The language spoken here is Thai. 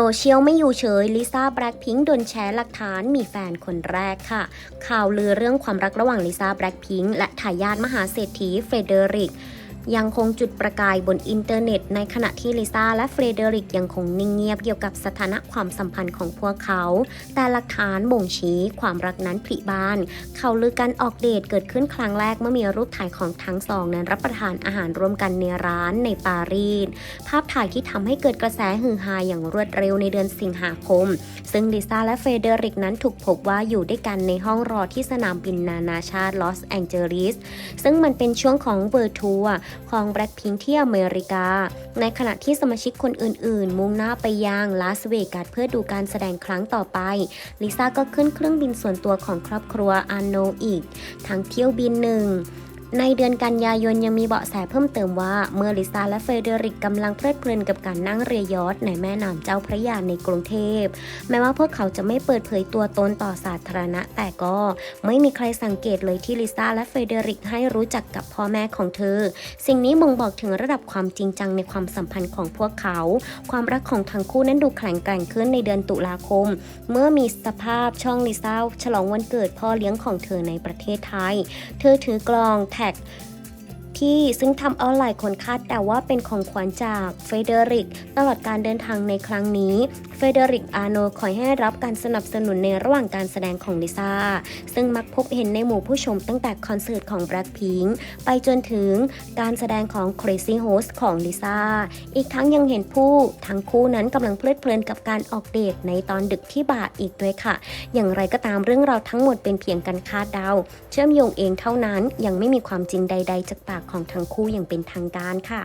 โซเชียลไม่อยู่เฉยลิซ่าแบล็คพิงค์โดนแชร์หลักฐานมีแฟนคนแรกค่ะ ข่าวลือเรื่องความรักระหว่างลิซ่าแบล็คพิงค์และทายาทมหาเศรษฐีเฟเดริก ยังคงจุดประกายบนอินเทอร์เน็ต ในขณะที่ลิซ่าและเฟรเดริกยังคงนิ่งเงียบเกี่ยวกับสถานะความสัมพันธ์ของพวกเขา แต่หลักฐานบ่งชี้ความรักนั้นผลิบาน เขาลือการออกเดทเกิดขึ้นครั้งแรกเมื่อมีรูปถ่ายของทั้งสองนั้นรับประทานอาหารร่วมกันในร้านในปารีส ภาพถ่ายที่ทำให้เกิดกระแสฮือฮาอย่างรวดเร็วในเดือนสิงหาคม ซึ่งลิซ่าและเฟรเดริกนั้นถูกพบว่าอยู่ด้วยกันในห้องรอที่สนามบินนานาชาติลอสแองเจลิส ซึ่งมันเป็นช่วงของเวอร์ทัวร์ของแบล็คพิงที่อเมริกา ในขณะที่สมาชิกคนอื่นๆ มุ่งหน้าไปยังลาสเวกัสเพื่อดูการแสดงครั้งต่อไป ลิซ่าก็ขึ้นเครื่องบินส่วนตัวของครอบครัวอาโนอีก ทั้งเที่ยวบินหนึ่ง ในเดือนกันยายนยังมีเบาะแสเพิ่มเติมว่าเมื่อลิซาและเฟเดริกกำลังเพลิดเพลินกับการนั่งเรือยอชต์ในแม่น้ำเจ้าพระยาในกรุงเทพ แม้ว่าพวกเขาจะไม่เปิดเผยตัวตนต่อสาธารณะ แต่ก็ไม่มีใครสังเกตเลยที่ลิซ่าและเฟเดริกให้รู้จักกับพ่อแม่ของเธอ สิ่งนี้บ่งบอกถึงระดับความจริงจังในความสัมพันธ์ของพวกเขา ความรักของทั้งคู่นั้นดูแข็งแกร่งขึ้นในเดือนตุลาคม เมื่อมีสภาพช่องลิซ่าฉลองวันเกิดพ่อเลี้ยงของเธอในประเทศไทย เธอถือกลองแท็ก ที่ซึ่งทำเอาหลายคนคาดแต่ว่าเป็นของขวัญจากเฟเดริก ตลอดการเดินทางในครั้งนี้ เฟเดริกอาโนคอยให้รับการสนับสนุนในระหว่างการแสดงของลิซ่า ซึ่งมักพบเห็นในหมู่ผู้ชมตั้งแต่คอนเสิร์ตของ Blackpink ไปจนถึงการแสดงของ Crazy Host ของลิซ่า อีกทั้งยังเห็นผู้ทั้งคู่นั้นกำลังเพลิดเพลินกับการออกเดทในตอนดึกที่บาร์อีกด้วยค่ะ อย่างไรก็ตามเรื่องราวทั้งหมดเป็นเพียงการคาดเดา เชื่อมโยงเองเท่านั้นยังไม่มีความจริงใด ๆ จากปากของทั้งคู่อย่างเป็นทางการค่ะ